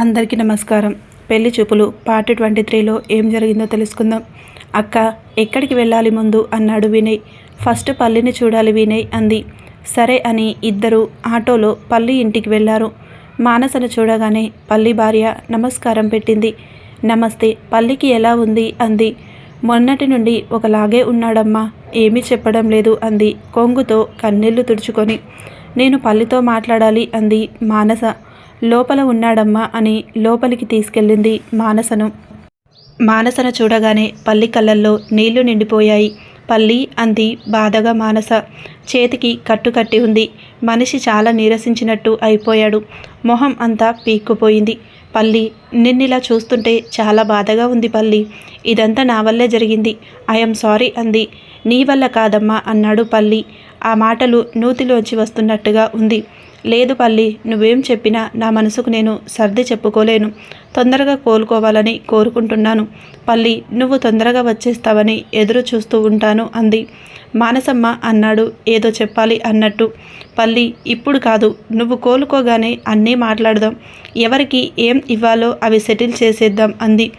అందరికీ నమస్కారం. పెళ్ళి చూపులు పార్ట్ ట్వంటీ త్రీలో ఏం జరిగిందో తెలుసుకుందాం. అక్క ఎక్కడికి వెళ్ళాలి ముందు అన్నాడు వినయ్. ఫస్ట్ పల్లిని చూడాలి వినయ్ అంది. సరే అని ఇద్దరు ఆటోలో పల్లి ఇంటికి వెళ్ళారు మానసను చూడగానే పల్లి భార్య నమస్కారం పెట్టింది. నమస్తే పల్లికి ఎలా ఉంది? అంది. మొన్నటి నుండి ఒకలాగే ఉన్నాడమ్మా ఏమీ చెప్పడం లేదు అంది కొంగుతో కన్నీళ్ళు తుడుచుకొని. నేను పల్లితో మాట్లాడాలి అంది మానస. లోపల ఉన్నాడమ్మా అని లోపలికి తీసుకెళ్ళింది మానసను. మానసను చూడగానే పల్లి కళ్ళల్లో నీళ్ళు నిండిపోయాయి. పల్లి అంది బాధగా మానస. చేతికి కట్టు కట్టి ఉంది. మనిషి చాలా నీరసించినట్టు అయిపోయాడు. మొహం అంతా పీక్కుపోయింది. పల్లి నిన్నిలా చూస్తుంటే చాలా బాధగా ఉంది పల్లి. ఇదంతా నా వల్లే జరిగింది. ఐఎమ్ సారీ అంది. నీ వల్ల కాదమ్మా అన్నాడు పల్లి. ఆ మాటలు నూతిలోంచి వస్తున్నట్టుగా ఉంది. లేదు పల్లి నువ్వేం చెప్పినా నా మనసుకు నేను సర్ది చెప్పుకోలేను. తొందరగా కోలుకోవాలని కోరుకుంటున్నాను. పల్లి నువ్వు తొందరగా వచ్చేస్తావని ఎదురు చూస్తూ ఉంటాను అంది. మానసమ్మ అన్నాడు ఏదో చెప్పాలి అన్నట్టు. పల్లి ఇప్పుడు కాదు నువ్వు కోలుకోగానే అన్నీ మాట్లాడదాం. ఎవరికి ఏం ఇవ్వాలో అవి సెటిల్ చేసేద్దాం అంది.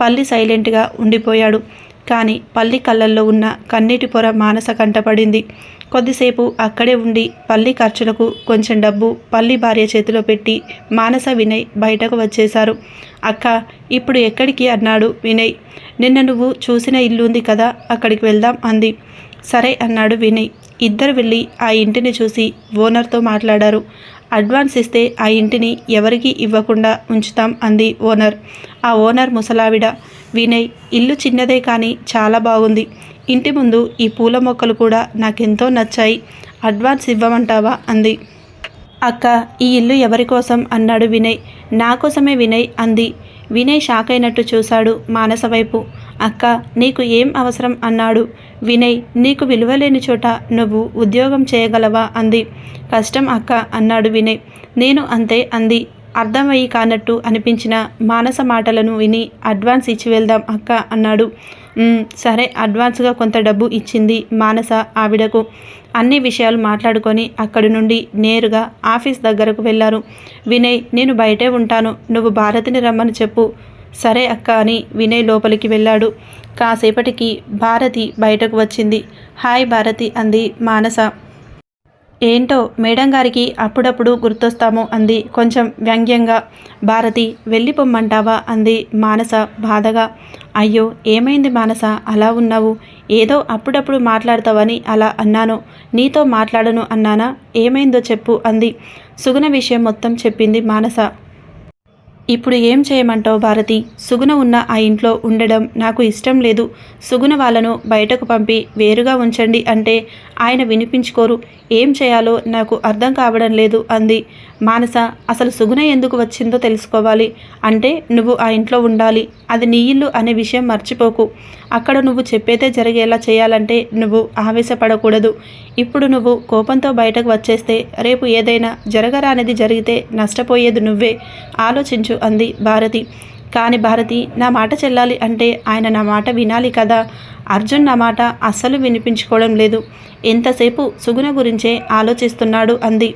పల్లి సైలెంట్గా ఉండిపోయాడు. కానీ పల్లి కళ్ళల్లో ఉన్న కన్నీటి పొర మానస కంటపడింది కొద్దిసేపు అక్కడే ఉండి పల్లి ఖర్చులకు కొంచెం డబ్బు పల్లి భార్య చేతిలో పెట్టి మానస వినయ్ బయటకు వచ్చేశారు. అక్క ఇప్పుడు ఎక్కడికి? అన్నాడు వినయ్. నిన్న నువ్వు చూసిన ఇల్లు ఉంది కదా అక్కడికి వెళ్దాం అంది. సరే అన్నాడు వినయ్. ఇద్దరు వెళ్ళి ఆ ఇంటిని చూసి ఓనర్తో మాట్లాడారు. అడ్వాన్స్ ఇస్తే ఆ ఇంటిని ఎవరికి ఇవ్వకుండా ఉంచుతాం అంది ఓనర్. ఆ ఓనర్ ముసలావిడ వినయ్ ఇల్లు చిన్నదే కానీ చాలా బాగుంది. ఇంటి ముందు ఈ పూల మొక్కలు కూడా నాకెంతో నచ్చాయి. అడ్వాన్స్ ఇవ్వమంటావా? అంది. అక్క ఈ ఇల్లు ఎవరి కోసం? అన్నాడు వినయ్. నా కోసమే వినయ్ అంది. వినయ్ షాక్ అయినట్టు చూశాడు మానస వైపు. అక్క నీకు ఏం అవసరం? అన్నాడు. వినయ్ నీకు విలువలేని చోట నువ్వు ఉద్యోగం చేయగలవా? అంది. కష్టం అక్క అన్నాడు వినయ్. నేను అంతే అంది. అర్థమయ్యి కానట్టు అనిపించిన మానస మాటలను విని అడ్వాన్స్ ఇచ్చి వెళ్దాం అక్క అన్నాడు. సరే అడ్వాన్స్గా కొంత డబ్బు ఇచ్చింది మానస ఆవిడకు. అన్ని విషయాలు మాట్లాడుకొని అక్కడి నుండి నేరుగా ఆఫీస్ దగ్గరకు వెళ్ళారు వినయ్ నేను బయటే ఉంటాను. నువ్వు భారతిని రమ్మని చెప్పు. సరే అక్క అని వినయ్ లోపలికి వెళ్ళాడు. కాసేపటికి భారతి బయటకు వచ్చింది. హాయ్ భారతి అంది మానస. ఏంటో మేడం గారికి అప్పుడప్పుడు గుర్తొస్తాము అంది. కొంచెం వ్యంగ్యంగా భారతి వెళ్ళిపోమ్మంటావా అంది మానస బాధగా. అయ్యో ఏమైంది మానస? అలా ఉన్నావు? ఏదో అప్పుడప్పుడు మాట్లాడతావని అలా అన్నాను. నీతో మాట్లాడను అన్నానా? ఏమైందో చెప్పు అంది. సుగుణ విషయం మొత్తం చెప్పింది మానస. ఇప్పుడు ఏం చేయమంటావు భారతి? సుగుణ ఉన్న ఆ ఇంట్లో ఉండడం నాకు ఇష్టం లేదు. సుగుణ వాళ్ళను బయటకు పంపి వేరుగా ఉంచండి అంటే ఆయన వినిపించుకోరు. ఏం చేయాలో నాకు అర్థం కావడం లేదు అంది. మానస అసలు సుగుణ ఎందుకు వచ్చిందో తెలుసుకోవాలి. అంటే నువ్వు ఆ ఇంట్లో ఉండాలి. అది నీ ఇల్లు అనే విషయం మర్చిపోకు. అక్కడ నువ్వు చెప్పేదే జరిగేలా చేయాలంటే నువ్వు ఆవేశపడకూడదు. ఇప్పుడు నువ్వు కోపంతో బయటకు వచ్చేస్తే రేపు ఏదైనా జరగరానిది జరిగితే నష్టపోయేది నువ్వే. ఆలోచించు. అంది భారతి. కానీ భారతి నా మాట చెల్లాలి అంటే ఆయన నా మాట వినాలి కదా? అర్జున్ నా మాట అస్సలు వినిపించుకోవడం లేదు. ఎంతసేపు సుగుణ గురించే ఆలోచిస్తున్నాడు అంది.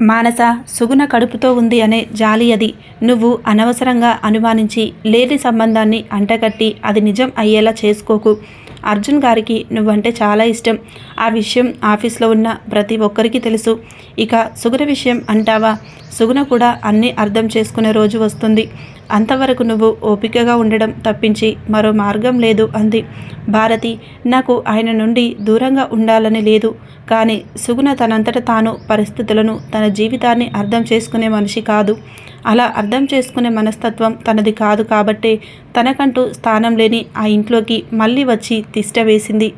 మానస సుగుణ కడుపుతో ఉంది అనే జాలి అది. నువ్వు అనవసరంగా అనుమానించి లేని సంబంధాన్ని అంటగట్టి అది నిజం అయ్యేలా చేసుకోకు. అర్జున్ గారికి నువ్వంటే చాలా ఇష్టం. ఆ విషయం ఆఫీస్లో ఉన్న ప్రతి ఒక్కరికి తెలుసు. ఇక సుగుణ విషయం అంటావా? సుగుణ కూడా అన్నీ అర్థం చేసుకునే రోజు వస్తుంది. అంతవరకు నువ్వు ఓపికగా ఉండడం తప్పించి మరో మార్గం లేదు అంది. భారతి నాకు ఆయన నుండి దూరంగా ఉండాలని లేదు. కానీ సుగుణ తనంతట తాను పరిస్థితులను తన జీవితాన్ని అర్థం చేసుకునే మనిషి కాదు. అలా అర్థం చేసుకునే మనస్తత్వం తనది కాదు కాబట్టే తనకంటూ స్థానం లేని ఆ ఇంట్లోకి మళ్ళీ వచ్చి తిష్ట వేసింది.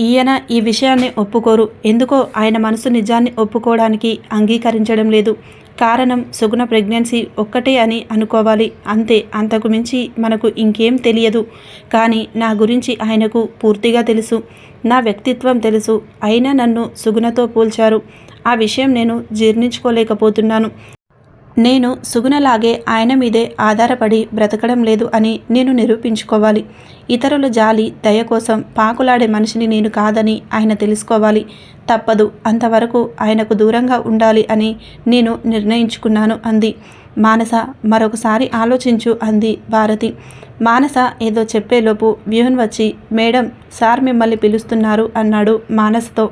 ఈయన ఈ విషయాన్ని ఒప్పుకోరు. ఎందుకో ఆయన మనసు నిజాన్ని ఒప్పుకోవడానికి అంగీకరించడం లేదు. కారణం సుగుణ ప్రెగ్నెన్సీ ఒక్కటే అని అనుకోవాలి. అంతే అంతకు మించి మనకు ఇంకేం తెలియదు. కానీ నా గురించి ఆయనకు పూర్తిగా తెలుసు. నా వ్యక్తిత్వం తెలుసు. అయినా నన్ను సుగుణతో పోల్చారు. ఆ విషయం నేను జీర్ణించుకోలేకపోతున్నాను. నేను సుగుణలాగే ఆయన మీదే ఆధారపడి బ్రతకడం లేదు అని నేను నిరూపించుకోవాలి. ఇతరుల జాలి దయ కోసం పాకులాడే మనిషిని నేను కాదని ఆయన తెలుసుకోవాలి. తప్పదు అంతవరకు ఆయనకు దూరంగా ఉండాలి అని నేను నిర్ణయించుకున్నాను అంది. మానస మరొకసారి ఆలోచించు అంది భారతి. మానస ఏదో చెప్పేలోపు వ్యూహన్ వచ్చి మేడం సార్ మిమ్మల్ని పిలుస్తున్నారు అన్నాడు మానసతో.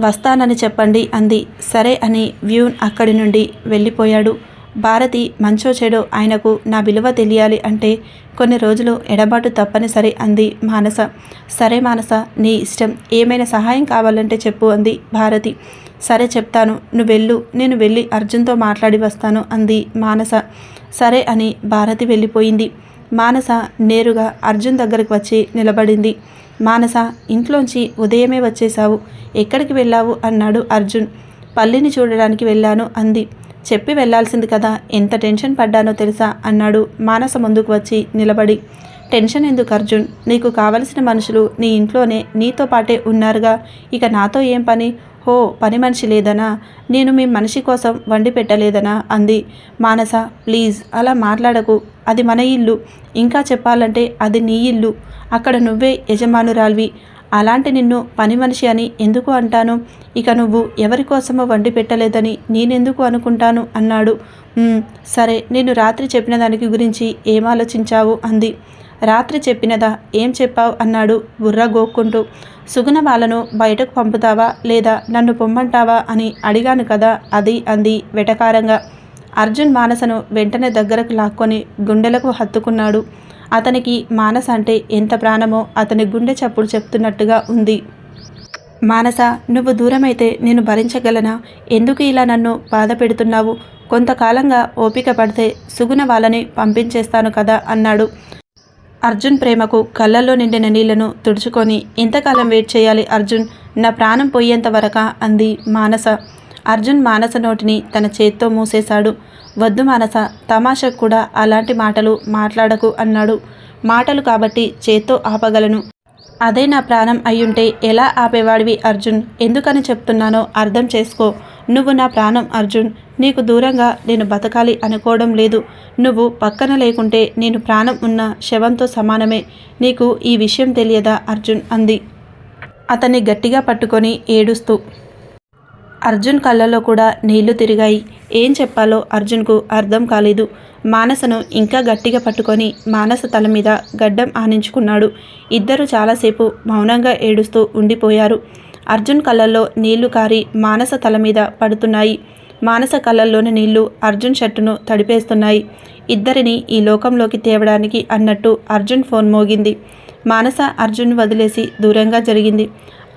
వస్తానని చెప్పండి అంది. సరే అని వ్యూన్ అక్కడి నుండి వెళ్ళిపోయాడు. భారతి మంచో చెడో ఆయనకు నా విలువ తెలియాలి అంటే కొన్ని రోజులు ఎడబాటు తప్పనిసరి అంది మానస. సరే మానస నీ ఇష్టం. ఏమైనా సహాయం కావాలంటే చెప్పు అంది భారతి. సరే చెప్తాను. నువ్వు వెళ్ళు. నేను వెళ్ళి అర్జున్తో మాట్లాడి వస్తాను అంది మానస. సరే అని భారతి వెళ్ళిపోయింది. మానస నేరుగా అర్జున్ దగ్గరకు వచ్చి నిలబడింది. మానస ఇంట్లోంచి ఉదయమే వచ్చేశావు. ఎక్కడికి వెళ్ళావు? అన్నాడు అర్జున్. పల్లిని చూడడానికి వెళ్ళాను అంది. చెప్పి వెళ్ళాల్సింది కదా. ఎంత టెన్షన్ పడ్డానో తెలుసా? అన్నాడు మానస ముందుకు వచ్చి నిలబడి. టెన్షన్ ఎందుకు అర్జున్? నీకు కావలసిన మనుషులు నీ ఇంట్లోనే నీతో పాటే ఉన్నారుగా. ఇక నాతో ఏం పని? హో పని మనిషి లేదనా? నేను మీ మనిషి కోసం వండి పెట్టలేదనా? అంది మానస. ప్లీజ్ అలా మాట్లాడకు. అది మన ఇల్లు. ఇంకా చెప్పాలంటే అది నీ ఇల్లు. అక్కడ నువ్వే యజమానురాల్వి. అలాంటి నిన్ను పని మనిషి అని ఎందుకు అంటాను? ఇక నువ్వు ఎవరి కోసమో వండి పెట్టలేదని నేనెందుకు అనుకుంటాను? అన్నాడు. సరే నేను రాత్రి చెప్పిన దానికి గురించి ఏం ఆలోచించావు? అంది. రాత్రి చెప్పినదా? ఏం చెప్పావు? అన్నాడు బుర్ర గోక్కుంటూ. సుగుణ వాళ్ళను బయటకు పంపుతావా లేదా నన్ను పొమ్మంటావా? అని అడిగాను కదా అది అంది వెటకారంగా. అర్జున్ మానసను వెంటనే దగ్గరకు లాక్కొని గుండెలకు హత్తుకున్నాడు. అతనికి మానస అంటే ఎంత ప్రాణమో అతని గుండె చప్పుడు చెప్తున్నట్టుగా ఉంది. మానస నువ్వు దూరమైతే నేను భరించగలనా? ఎందుకు ఇలా నన్ను బాధ పెడుతున్నావు? కొంతకాలంగా ఓపిక పడితే సుగుణ వాళ్ళని పంపించేస్తాను కదా అన్నాడు. అర్జున్ ప్రేమకు కళ్ళల్లో నిండిన నీళ్ళను తుడుచుకొని ఎంతకాలం వెయిట్ చేయాలి అర్జున్ నా ప్రాణం పోయేంత వరక అంది మానస. అర్జున్ మానస నోటిని తన చేత్తో మూసేశాడు. వద్దు మానస తమాషకు కూడా అలాంటి మాటలు మాట్లాడకు అన్నాడు. మాటలు కాబట్టి చేత్తో ఆపగలను. అదే నా ప్రాణం అయ్యుంటే ఎలా ఆపేవాడివి అర్జున్? ఎందుకని చెప్తున్నానో అర్థం చేసుకో. నువ్వు నా ప్రాణం అర్జున్. నీకు దూరంగా నేను బతకాలి అనుకోవడం లేదు. నువ్వు పక్కన లేకుంటే నేను ప్రాణం ఉన్న శవంతో సమానమే. నీకు ఈ విషయం తెలియదా అర్జున్? అంది. అతన్ని గట్టిగా పట్టుకొని ఏడుస్తూ. అర్జున్ కళ్ళలో కూడా నీళ్ళు తిరిగాయి. ఏం చెప్పాలో అర్జున్కు అర్థం కాలేదు. మానసను ఇంకా గట్టిగా పట్టుకొని మానస తల మీద గడ్డం ఆనించుకున్నాడు. ఇద్దరు చాలాసేపు మౌనంగా ఏడుస్తూ ఉండిపోయారు. అర్జున్ కళ్ళల్లో నీళ్ళు కారి మానస తల మీద పడుతున్నాయి. మానస కళ్ళల్లోని నీళ్ళు అర్జున్ షర్టును తడిపేస్తున్నాయి. ఇద్దరిని ఈ లోకంలోకి తేవడానికి అన్నట్టు అర్జున్ ఫోన్ మోగింది. మానస అర్జున్ వదిలేసి దూరంగా జరిగింది.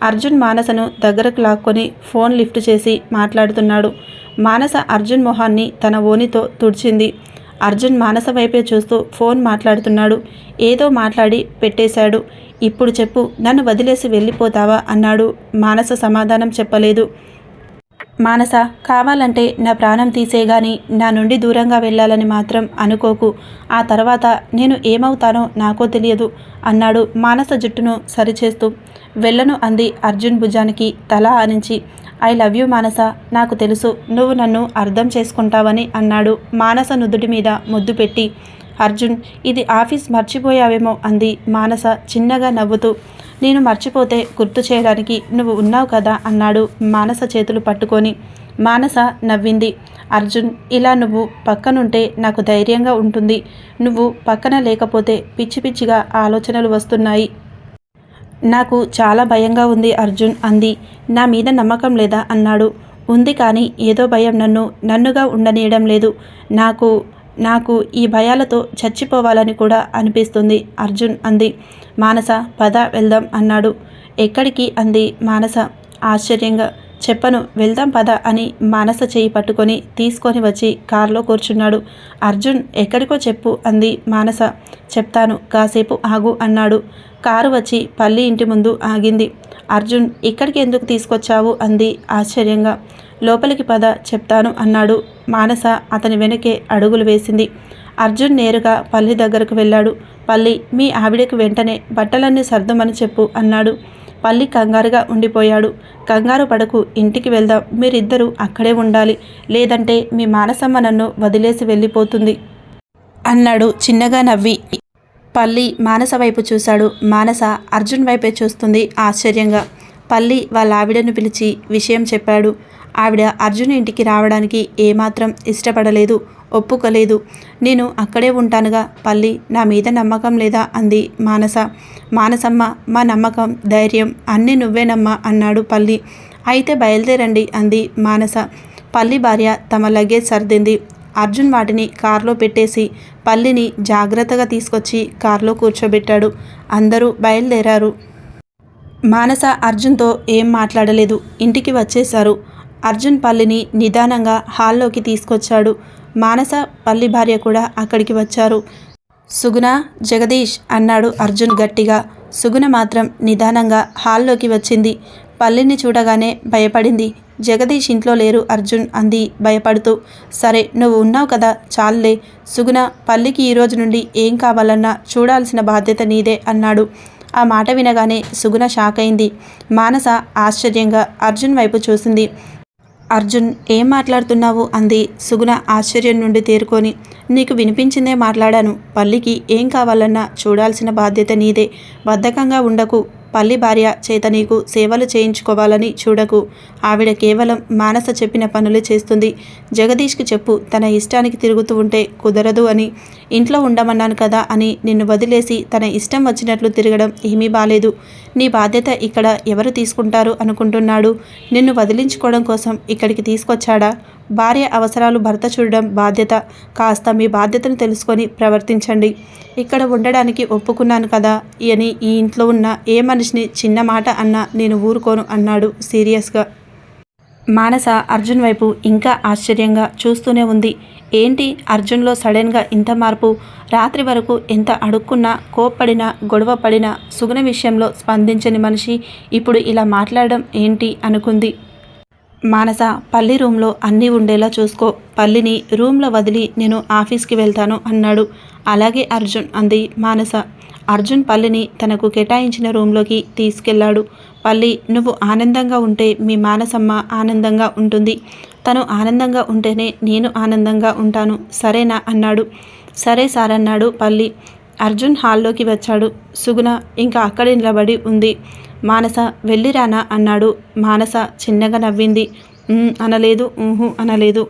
అర్జున్ మానసను దగ్గరకు లాక్కొని ఫోన్ లిఫ్ట్ చేసి మాట్లాడుతున్నాడు. మానస అర్జున్ మొహాన్ని తన ఓనితో తుడిచింది. అర్జున్ మానస వైపే చూస్తూ ఫోన్ మాట్లాడుతున్నాడు. ఏదో మాట్లాడి పెట్టేశాడు. ఇప్పుడు చెప్పు నన్ను వదిలేసి వెళ్ళిపోతావా? అన్నాడు. మానస సమాధానం చెప్పలేదు. మానస కావాలంటే నా ప్రాణం తీసేగాని నా నుండి దూరంగా వెళ్ళాలని మాత్రం అనుకోకు. ఆ తర్వాత నేను ఏమవుతానో నాకో తెలియదు అన్నాడు మానస జుట్టును సరిచేస్తూ. వెళ్ళను అంది అర్జున్ భుజానికి తల ఆనించి. ఐ లవ్ యూ మానస నాకు తెలుసు నువ్వు నన్ను అర్థం చేసుకుంటావని అన్నాడు మానస నుదుటి మీద ముద్దు పెట్టి. అర్జున్ ఇది ఆఫీస్ మర్చిపోయావేమో అంది మానస చిన్నగా నవ్వుతూ. నేను మర్చిపోతే గుర్తు చేయడానికి నువ్వు ఉన్నావు కదా అన్నాడు మానస చేతులు పట్టుకొని. మానస నవ్వింది. అర్జున్ ఇలా నువ్వు పక్కనుంటే నాకు ధైర్యంగా ఉంటుంది. నువ్వు పక్కన లేకపోతే పిచ్చి పిచ్చిగా ఆలోచనలు వస్తున్నాయి. నాకు చాలా భయంగా ఉంది అర్జున్ అంది. నా మీద నమ్మకం లేదా అన్నాడు. ఉంది కానీ ఏదో భయం నన్ను నన్నుగా ఉండనీయడం లేదు. నాకు నాకు ఈ భయాలతో చచ్చిపోవాలని కూడా అనిపిస్తుంది. అర్జున్ అంది. మానస పద వెళ్దాం అన్నాడు. ఎక్కడికి? అంది మానస. ఆశ్చర్యంగా. చెప్పను వెళ్దాం పద అని మానస చేయి పట్టుకొని తీసుకొని వచ్చి కారులో కూర్చున్నాడు. అర్జున్ ఎక్కడికో చెప్పు అంది మానస. చెప్తాను కాసేపు ఆగు అన్నాడు. కారు వచ్చి పల్లి ఇంటి ముందు ఆగింది. అర్జున్ ఇక్కడికి ఎందుకు తీసుకొచ్చావు? అంది ఆశ్చర్యంగా. లోపలికి పద చెప్తాను అన్నాడు. మానస అతని వెనకే అడుగులు వేసింది. అర్జున్ నేరుగా పల్లి దగ్గరకు వెళ్ళాడు. పల్లి మీ ఆవిడకి వెంటనే బట్టలన్నీ సర్దమని చెప్పు అన్నాడు. పల్లి కంగారుగా ఉండిపోయాడు. కంగారు పడకు ఇంటికి వెళ్దాం. మీరిద్దరూ అక్కడే ఉండాలి. లేదంటే మీ మానసమ్మ నన్ను వదిలేసి వెళ్ళిపోతుంది అన్నాడు చిన్నగా నవ్వి. పల్లి మానస వైపు చూశాడు. మానస అర్జున్ వైపే చూస్తుంది ఆశ్చర్యంగా. పల్లి వాళ్ళ ఆవిడను పిలిచి విషయం చెప్పాడు. ఆవిడ అర్జున్ ఇంటికి రావడానికి ఏమాత్రం ఇష్టపడలేదు ఒప్పుకోలేదు. నేను అక్కడే ఉంటానుగా పల్లి. నా మీద నమ్మకం లేదా? అంది మానస. మానసమ్మ మా నమ్మకం ధైర్యం అన్నీ నువ్వేనమ్మా అన్నాడు పల్లి. అయితే బయలుదేరండి అంది మానస. పల్లి భార్య తమ లగేజ్ సర్దింది. అర్జున్ వాటిని కారులో పెట్టేసి పల్లిని జాగ్రత్తగా తీసుకొచ్చి కారులో కూర్చోబెట్టాడు. అందరూ బయలుదేరారు. మానస అర్జున్తో ఏం మాట్లాడలేదు. ఇంటికి వచ్చేశారు. అర్జున్ పల్లిని నిదానంగా హాల్లోకి తీసుకొచ్చాడు. మానస పల్లి భార్య కూడా అక్కడికి వచ్చారు. సుగుణ జగదీష్ అన్నాడు అర్జున్ గట్టిగా. సుగుణ మాత్రం నిదానంగా హాల్లోకి వచ్చింది. పల్లిని చూడగానే భయపడింది. జగదీష్ ఇంట్లో లేరు అర్జున్ అంది భయపడుతూ. సరే నువ్వు ఉన్నావు కదా చాలులే. సుగుణ పల్లికి ఈ రోజు నుండి ఏం కావాలన్నా చూడాల్సిన బాధ్యత నీదే అన్నాడు. ఆ మాట వినగానే సుగుణ షాక్ అయింది. మానస ఆశ్చర్యంగా అర్జున్ వైపు చూసింది. అర్జున్ ఏం మాట్లాడుతున్నావు? అంది సుగుణ ఆశ్చర్యం నుండి తేరుకొని. నీకు వినిపించిందే మాట్లాడాను. పల్లికి ఏం కావాలన్నా చూడాల్సిన బాధ్యత నీదే. బద్ధకంగా ఉండకు. పల్లి భార్య చేత నీకు సేవలు చేయించుకోవాలని చూడకు. ఆవిడ కేవలం మానస చెప్పిన పనులే చేస్తుంది. జగదీష్కి చెప్పు తన ఇష్టానికి తిరుగుతూ ఉంటే కుదరదు అని. ఇంట్లో ఉండమన్నాను కదా అని నిన్ను వదిలేసి తన ఇష్టం వచ్చినట్లు తిరగడం ఏమీ బాలేదు. నీ బాధ్యత ఇక్కడ ఎవరు తీసుకుంటారు అనుకుంటున్నాడు? నిన్ను వదిలించుకోవడం కోసం ఇక్కడికి తీసుకొచ్చాడా? భార్య అవసరాలు భర్త చూడడం బాధ్యత. కాస్త మీ బాధ్యతను తెలుసుకొని ప్రవర్తించండి. ఇక్కడ ఉండడానికి ఒప్పుకున్నాను కదా అని ఈ ఇంట్లో ఉన్న ఏ మనిషిని చిన్న మాట అన్నా నేను ఊరుకోను అన్నాడు సీరియస్గా. మానస అర్జున్ వైపు ఇంకా ఆశ్చర్యంగా చూస్తూనే ఉంది. ఏంటి అర్జున్లో సడన్గా ఇంత మార్పు? రాత్రి వరకు ఎంత అడుక్కున్నా కోప్పడినా గొడవ పడినా సుగుణ విషయంలో స్పందించని మనిషి ఇప్పుడు ఇలా మాట్లాడడం ఏంటి అనుకుంది. మానస పల్లి రూమ్లో అన్నీ ఉండేలా చూసుకో. పల్లిని రూమ్లో వదిలి నేను ఆఫీస్కి వెళ్తాను అన్నాడు. అలాగే అర్జున్ అంది మానస. అర్జున్ పల్లిని తనకు కేటాయించిన రూమ్లోకి తీసుకెళ్ళాడు. పల్లి నువ్వు ఆనందంగా ఉంటే మీ మానసమ్మ ఆనందంగా ఉంటుంది. తను ఆనందంగా ఉంటేనే నేను ఆనందంగా ఉంటాను. సరేనా అన్నాడు. సరే సార్ అన్నాడు పల్లి. అర్జున్ హాల్లోకి వచ్చాడు. సుగుణ ఇంకా అక్కడే నిలబడి ఉంది. మానస వెళ్ళిరానా అన్నాడు. మానస చిన్నగా నవ్వింది. అనలేదు. ఊహు అనలేదు.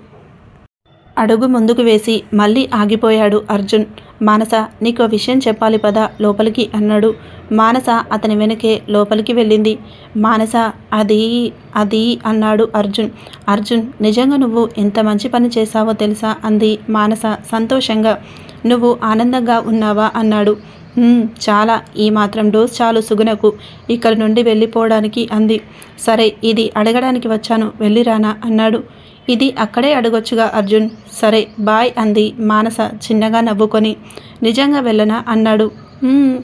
అడుగు ముందుకు వేసి మళ్ళీ ఆగిపోయాడు అర్జున్. మానస నీకు విషయం చెప్పాలి పద లోపలికి అన్నాడు. మానస అతని వెనకే లోపలికి వెళ్ళింది. మానస అది అది అన్నాడు అర్జున్. అర్జున్ నిజంగా నువ్వు ఎంత మంచి పని చేశావో తెలుసా? అంది మానస సంతోషంగా. నువ్వు ఆనందంగా ఉన్నావా? అన్నాడు. చాలా. ఈ మాత్రం డోస్ చాలు సుగుణకు. ఇక్కడి నుండి వెళ్ళిపోవడానికి అంది. సరే ఇది అడగడానికి వచ్చాను. వెళ్ళిరానా అన్నాడు. ఇది అక్కడే అడగొచ్చుగా అర్జున్. సరే బాయ్ అంది మానస చిన్నగా నవ్వుకొని. నిజంగా వెళ్ళనా? అన్నాడు.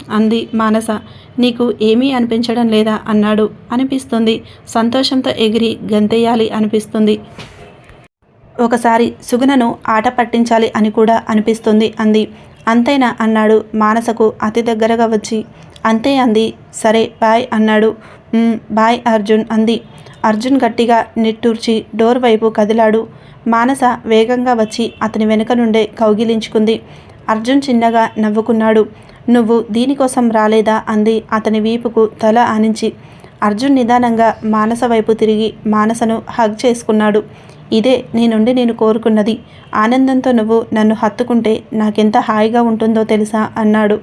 అంది మానస. నీకు ఏమీ అనిపించడం లేదా? అన్నాడు. అనిపిస్తుంది. సంతోషంతో ఎగిరి గంతేయాలి అనిపిస్తుంది. ఒకసారి సుగుణను ఆట పట్టించాలి అని కూడా అనిపిస్తుంది అంది. అంతేనా అన్నాడు మానసకు అతి దగ్గరగా వచ్చి. అంతే అంది. సరే బాయ్ అన్నాడు. బాయ్ అర్జున్ అంది. అర్జున్ గట్టిగా నిట్టూర్చి డోర్ వైపు కదిలాడు. మానస వేగంగా వచ్చి అతని వెనుక నుండే కౌగిలించుకుంది. అర్జున్ చిన్నగా నవ్వుకున్నాడు. నువ్వు దీనికోసం రాలేదా? అంది అతని వీపుకు తల ఆనించి. అర్జున్ నిదానంగా మానస వైపు తిరిగి మానసను హగ్ చేసుకున్నాడు. ఇదే నీ నుండి నేను కోరుకున్నది. ఆనందంతో నువ్వు నన్ను హత్తుకుంటే నాకెంత హాయిగా ఉంటుందో తెలుసా? అన్నాడు.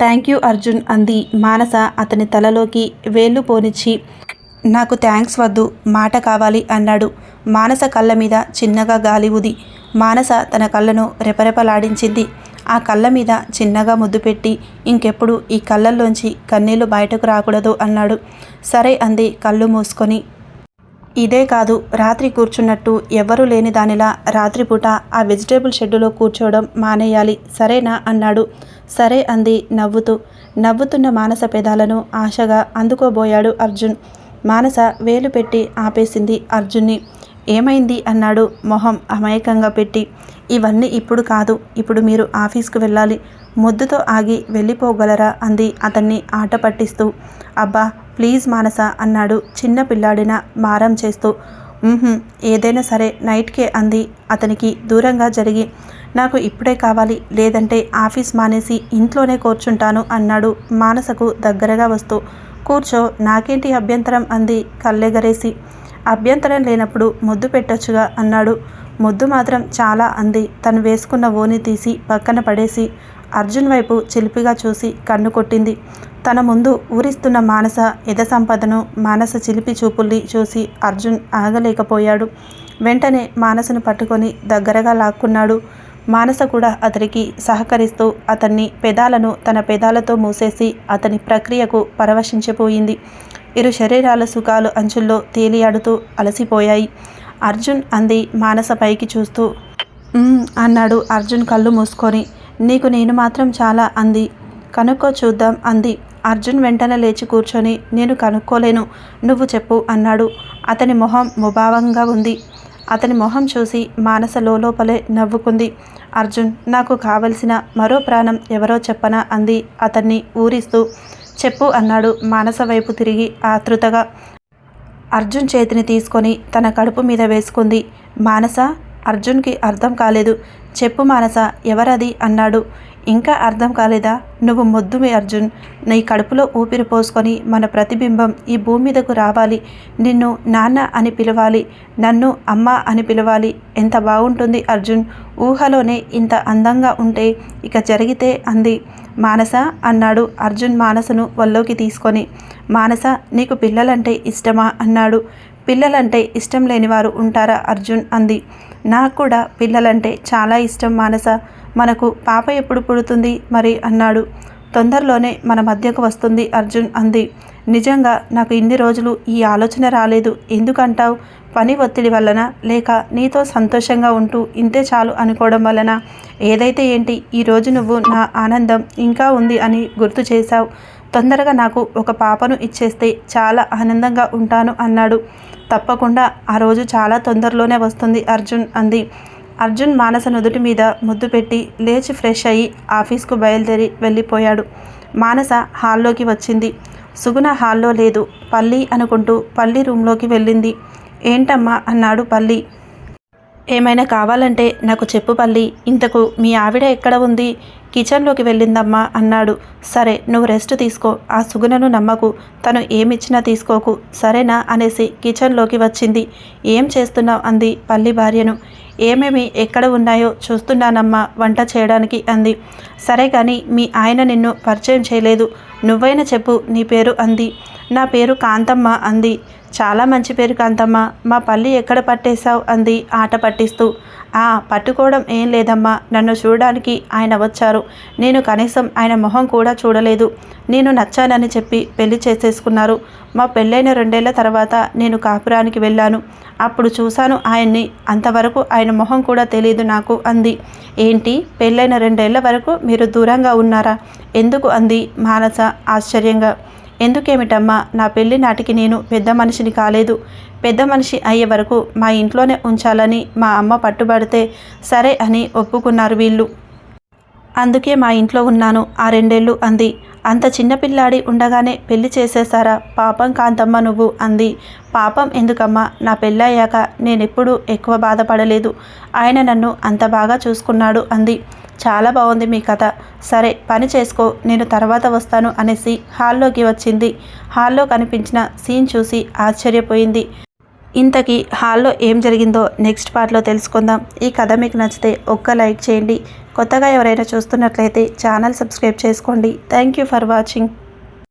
థ్యాంక్ యూ అర్జున్ అంది. మానస అతని తలలోకి వేళ్ళు పోనిచ్చి నాకు థ్యాంక్స్ వద్దు మాట కావాలి అన్నాడు. మానస కళ్ళ మీద చిన్నగా గాలి ఉది మానస తన కళ్ళను రెపరెపలాడించింది. ఆ కళ్ళ మీద చిన్నగా ముద్దు పెట్టి ఇంకెప్పుడు ఈ కళ్ళల్లోంచి కన్నీళ్ళు బయటకు రాకూడదు అన్నాడు. సరే అంది కళ్ళు మూసుకొని. ఇదే కాదు రాత్రి కూర్చున్నట్టు ఎవ్వరూ లేని దానిలా రాత్రిపూట ఆ వెజిటేబుల్ షెడ్డులో కూర్చోవడం మానేయాలి. సరేనా? అన్నాడు. సరే అంది నవ్వుతూ. నవ్వుతున్న మానస పెదాలను ఆశగా అందుకోబోయాడు అర్జున్. మానస వేలు పెట్టి ఆపేసింది అర్జున్ని. ఏమైంది? అన్నాడు మొహం అమాయకంగా పెట్టి. ఇవన్నీ ఇప్పుడు కాదు ఇప్పుడు మీరు ఆఫీస్కు వెళ్ళాలి. ముద్దుతో ఆగి వెళ్ళిపోగలరా? అంది అతన్ని ఆట పట్టిస్తూ అబ్బా ప్లీజ్ మానస అన్నాడు చిన్న పిల్లాడిన మారం చేస్తూ. ఏదైనా సరే నైట్కే అంది అతనికి దూరంగా జరిగి. నాకు ఇప్పుడే కావాలి లేదంటే ఆఫీస్ మానేసి ఇంట్లోనే కూర్చుంటాను అన్నాడు మానసకు దగ్గరగా వస్తూ. కూర్చో నాకేంటి అభ్యంతరం అంది కళ్ళెగరేసి. అభ్యంతరం లేనప్పుడు ముద్దు పెట్టొచ్చుగా అన్నాడు. ముద్దు మాత్రం చాలా అంది తను వేసుకున్న ఓని తీసి పక్కన పడేసి. అర్జున్ వైపు చిలిపిగా చూసి కన్ను కొట్టింది. తన ముందు ఊరిస్తున్న మానస యథ సంపదను మానస చిలిపి చూపుల్ని చూసి అర్జున్ ఆగలేకపోయాడు. వెంటనే మానసను పట్టుకొని దగ్గరగా లాక్కున్నాడు. మానస కూడా అతనికి సహకరిస్తూ అతన్ని పెదాలను తన పెదాలతో మూసేసి అతని ప్రక్రియకు పరవశించిపోయింది. ఇరు శరీరాల సుఖాలు అంచుల్లో తేలియాడుతూ అలసిపోయాయి. అర్జున్ అంది మానస పైకి చూస్తూ అన్నాడు అర్జున్ కళ్ళు మూసుకొని. నీకు నేను మాత్రం చాలా అంది. కనుక్కో చూద్దాం అంది అర్జున్ వెంటనే లేచి కూర్చొని నేను కనుక్కోలేను నువ్వు చెప్పు అన్నాడు. అతని మొహం ముభావంగా ఉంది. అతని మొహం చూసి మానస లోపలే నవ్వుకుంది. అర్జున్ నాకు కావలసిన మరో ప్రాణం ఎవరో చెప్పనా అంది అతన్ని ఊరిస్తూ. చెప్పు అన్నాడు మానస వైపు తిరిగి ఆతృతగా అర్జున్ చేతిని తీసుకొని తన కడుపు మీద వేసుకుంది. మానస అర్జున్కి అర్థం కాలేదు. చెప్పు మానస ఎవరది? అన్నాడు. ఇంకా అర్థం కాలేదా? నువ్వు మొద్దుమి అర్జున్. నీ కడుపులో ఊపిరి పోసుకొని మన ప్రతిబింబం ఈ భూమి మీదకు రావాలి. నిన్ను నాన్న అని పిలవాలి. నన్ను అమ్మ అని పిలవాలి. ఎంత బాగుంటుంది అర్జున్. ఊహలోనే ఇంత అందంగా ఉంటే ఇక జరిగితే అంది. మానస అన్నాడు అర్జున్ మానసను వల్లోకి తీసుకొని. మానస నీకు పిల్లలంటే ఇష్టమా? అన్నాడు. పిల్లలంటే ఇష్టం లేనివారు ఉంటారా అర్జున్? అంది. నాకు కూడా పిల్లలంటే చాలా ఇష్టం మానస. మనకు పాప ఎప్పుడు పుడుతుంది? మరి అన్నాడు. తొందరలోనే మన మధ్యకు వస్తుంది అర్జున్ అంది. నిజంగా నాకు ఇన్ని రోజులు ఈ ఆలోచన రాలేదు. ఎందుకంటావు? పని ఒత్తిడి వలన లేక నీతో సంతోషంగా ఉంటూ ఇంతే చాలు అనుకోవడం వలన ఏదైతే ఏంటి ఈరోజు నువ్వు నా ఆనందం ఇంకా ఉంది అని గుర్తు చేశావు. తొందరగా నాకు ఒక పాపను ఇచ్చేస్తే చాలా ఆనందంగా ఉంటాను అన్నాడు. తప్పకుండా ఆ రోజు చాలా తొందరలోనే వస్తుంది అర్జున్ అంది. అర్జున్ మానస నుదుటి మీద ముద్దు పెట్టి లేచి ఫ్రెష్ అయ్యి ఆఫీస్కు బయలుదేరి వెళ్ళిపోయాడు. మానస హాల్లోకి వచ్చింది. సుగుణ హాల్లో లేదు. పల్లి అనుకుంటూ పల్లి రూమ్లోకి వెళ్ళింది. ఏంటమ్మా? అన్నాడు పల్లి. ఏమైనా కావాలంటే నాకు చెప్పు పల్లి. ఇంతకు మీ ఆవిడ ఎక్కడ ఉంది? కిచెన్లోకి వెళ్ళిందమ్మా అన్నాడు. సరే నువ్వు రెస్ట్ తీసుకో. ఆ సుగుణను నమ్మకు. తను ఏమిచ్చినా తీసుకోకు. సరేనా? అనేసి కిచెన్లోకి వచ్చింది. ఏం చేస్తున్నావు? అంది పల్లి భార్యను. ఏమేమి? ఎక్కడ ఉన్నాయో చూస్తున్నానమ్మా వంట చేయడానికి అంది. సరే కానీ మీ ఆయన నిన్ను పరిచయం చేయలేదు. నువ్వైనా చెప్పు నీ పేరు అంది. నా పేరు కాంతమ్మ అంది. చాలా మంచి పేరు కాంతమ్మ. మా పల్లి ఎక్కడ పట్టేశావు? అంది ఆట పట్టిస్తూ. ఆ పట్టుకోవడం ఏం లేదమ్మా. నన్ను చూడడానికి ఆయన వచ్చారు. నేను కనీసం ఆయన మొహం కూడా చూడలేదు. నేను నచ్చానని చెప్పి పెళ్ళి చేసేసుకున్నారు. మా పెళ్ళైన రెండేళ్ళ తర్వాత నేను కాపురానికి వెళ్ళాను. అప్పుడు చూశాను ఆయన్ని. అంతవరకు ఆయన మొహం కూడా తెలియదు నాకు అంది. ఏంటి? పెళ్ళైన రెండేళ్ళ వరకు మీరు దూరంగా ఉన్నారా? ఎందుకు? అంది మానస ఆశ్చర్యంగా. ఎందుకేమిటమ్మా? నా పెళ్ళి నాటికి నేను పెద్ద మనిషిని కాలేదు. పెద్ద మనిషి అయ్యే వరకు మా ఇంట్లోనే ఉంచాలని మా అమ్మ పట్టుబడితే సరే అని ఒప్పుకున్నారు వీళ్ళు. అందుకే మా ఇంట్లో ఉన్నాను. ఆ రెండేళ్ళు అంది. అంత చిన్నపిల్లాడి ఉండగానే పెళ్ళి చేసేసారా పాపం కాంతమ్మ నువ్వు అంది. పాపం ఎందుకమ్మా? నా పెళ్ళయ్యాక నేనెప్పుడూ ఎక్కువ బాధపడలేదు. ఆయన నన్ను అంత బాగా చూసుకున్నాడు అంది. చాలా బాగుంది మీ కథ. సరే పని చేసుకో. నేను తర్వాత వస్తాను అనేసి హాల్లోకి వచ్చింది. హాల్లో కనిపించిన సీన్ చూసి ఆశ్చర్యపోయింది. ఇంతకీ హాల్లో ఏం జరిగిందో నెక్స్ట్ పార్ట్లో తెలుసుకుందాం. ఈ కథ మీకు నచ్చితే ఒక్క లైక్ చేయండి. కొత్తగా ఎవరైనా చూస్తున్నట్లయితే ఛానల్ సబ్స్క్రైబ్ చేసుకోండి. Thank you for watching